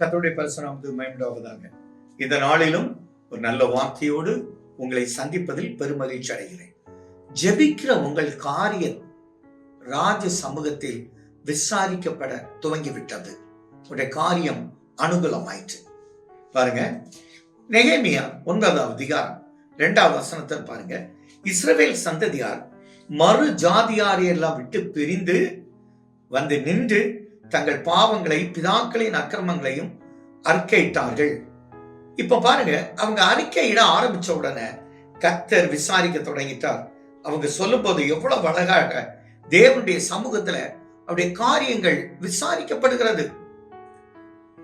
கத்தோடைய பரிசுனாமது மயமுண்டாவதாக இந்த நாளிலும் ஒரு நல்ல வார்த்தையோடு உங்களை சந்திப்பதில் பெருமகிழ்ச்சி அடைகிறேன். ஜெபிக்கிற உங்கள் காரியம் ராஜ சமூகத்தில் விசாரிக்கப்பட துவங்கிவிட்டது. உடைய காரியம் அனுகூலமாயிற்று. பாருங்க நெகேமியா ஒன்பதாவது அதிகாரம் இரண்டாவது வசனத்தை பாருங்க இஸ்ரவேல் சந்ததியார் மறு ஜாதியாரையெல்லாம் விட்டு பிரிந்து வந்து நின்று தங்கள் பாவங்களை பிதாக்களின் அக்கிரமங்களையும் அறிக்கையிட்டார்கள் இப்ப பாருங்க அவங்க அறிக்கையிட ஆரம்பிச்ச உடனே கத்தர் விசாரிக்க தொடங்கிட்டார். அவங்க சொல்லும்போது எவ்வளவு அழகாக தேவனுடைய சமூகத்துல அவருடைய காரியங்கள் விசாரிக்கப்படுகிறது.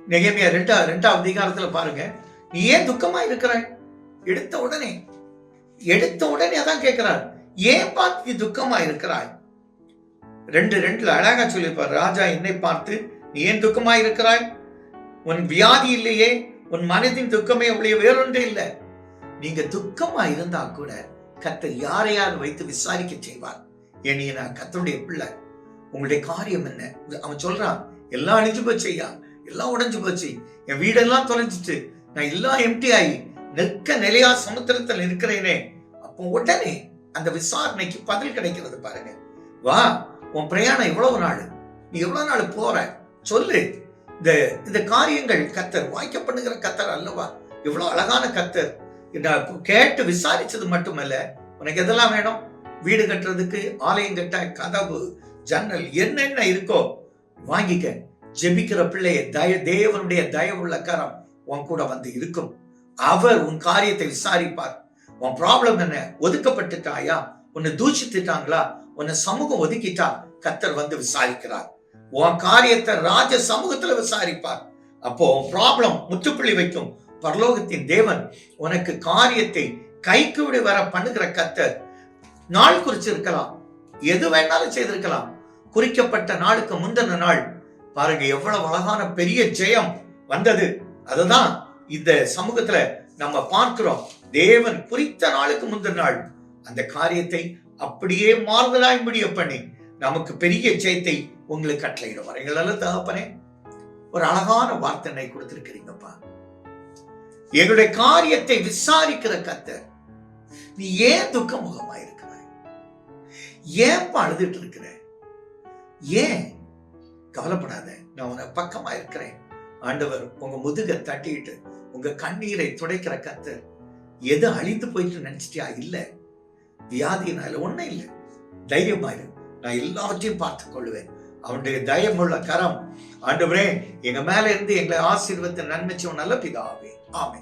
நெகமையா ரெண்டா ரெண்டாவது அதிகாரத்துல பாருங்க நீ ஏன் துக்கமா இருக்கிறாய் எடுத்த உடனே எடுத்த உடனே அதான் கேட்கிறார் ஏன் பார்த்து துக்கமா இருக்கிறாய்? ரெண்டு ரெண்டுல அழகா சொல்லியிருப்பார் ராஜா என்னை பார்த்து நீ ஏன் துக்கமா இருக்கிறாய் உன் வியாதி இல்லையே உன் மனதின் துக்கமே உடைய வேறொன்று இல்லை. நீங்க துக்கமா இருந்தா கூட கத்தர் யாரையால் வைத்து விசாரிக்க செய்வார். என்னைய நான் கத்தருடைய பிள்ளை. உங்களுடைய காரியம் என்ன? அவன் சொல்றான் எல்லாம் அழிஞ்சு போச்சு ஐயா எல்லாம் உடஞ்சு போச்சு. என் வீடெல்லாம் தொலைஞ்சிட்டு நான் எல்லாம் எம்டி ஆகி நிற்க நிலையா சமுத்திரத்தில் இருக்கிறேனே. அப்போ உடனே அந்த விசாரணைக்கு பதில் கிடைக்கிறது பாருங்க. வா உன் பிரயாணம் எவ்வளவு நாள்? நீ எவ்வளவு நாள் போற? சொல்லு. இந்த இந்த காரியங்கள் கத்தர் வாய்க்க பண்ணுகிற கத்தர் அல்லவா? இவ்வளோ அழகான கத்தர். கேட்டு விசாரிச்சது மட்டுமல்ல உனக்கு எதெல்லாம் வேணும்? வீடு கட்டுறதுக்கு ஆலயம் கட்ட கதவு ஜன்னல் என்னென்ன இருக்கோ வாங்கிக்க. ஜெபிக்கிற பிள்ளைய தய தேவனுடைய தயவுள்ள கரம் உன் கூட வந்து இருக்கும். அவர் உன் காரியத்தை விசாரிப்பார். உன் ப்ராப்ளம் என்ன? ஒதுக்கப்பட்டுட்டாயா? உன்னை தூஷித்துட்டாங்களா? உன்னை சமூகம் ஒதுக்கிட்டா கத்தர் வந்து விசாரிக்கிறார். உன் காரியத்தை ராஜ சமூகத்துல விசாரிப்பார். அப்போ ப்ராப்ளம் முற்றுப்புள்ளி வைக்கும். பரலோகத்தின் தேவன் உனக்கு காரியத்தை கைக்கு விட வர பண்ணுகிற கத்தர் நாள் குறிச்சிருக்கலாம். எது வேணாலும் செய்திருக்கலாம். குறிக்கப்பட்ட நாளுக்கு முந்தின நாள். பாருங்க எவ்வளவு அழகான பெரிய ஜெயம் வந்தது. அதுதான் இந்த சமூகத்துல நம்ம பார்க்கிறோம். தேவன் குறித்த நாளுக்கு முந்தின நாள். அந்த காரியத்தை அப்படியே மாறுதலாய் முடிய பண்ணி நமக்கு பெரிய ஜெயத்தை உங்களுக்கு கட்டளையிடுவார். எங்களால தகப்பனே ஒரு அழகான வார்த்தனை கொடுத்திருக்கிறீங்கப்பா. எங்களுடைய காரியத்தை விசாரிக்கிற கத்தர் நீ ஏன் துக்க முகமா இருக்கிறாய்? ஏன் அழுதுட்டு இருக்கிற? ஏன்? கவலைப்படாத நான் உன பக்கமா இருக்கிறேன். ஆண்டவர் உங்க முதுக தட்டிட்டு உங்க கண்ணீரை துடைக்கிற கத்தர் எது அழிந்து போயிட்டு நினைச்சிட்டியா? இல்லை. வியாதியினால ஒன்றும் இல்லை. தைரியமாயிரு நான் எல்லாத்தையும் பார்த்து கொள்வேன் அவனுடைய தயமுள்ள கரம். ஆண்டவரே எங்க மேல இருந்து எங்களை ஆசீர்வத்தை நன்மைச்சவன் நல்ல பிதாவே. ஆமே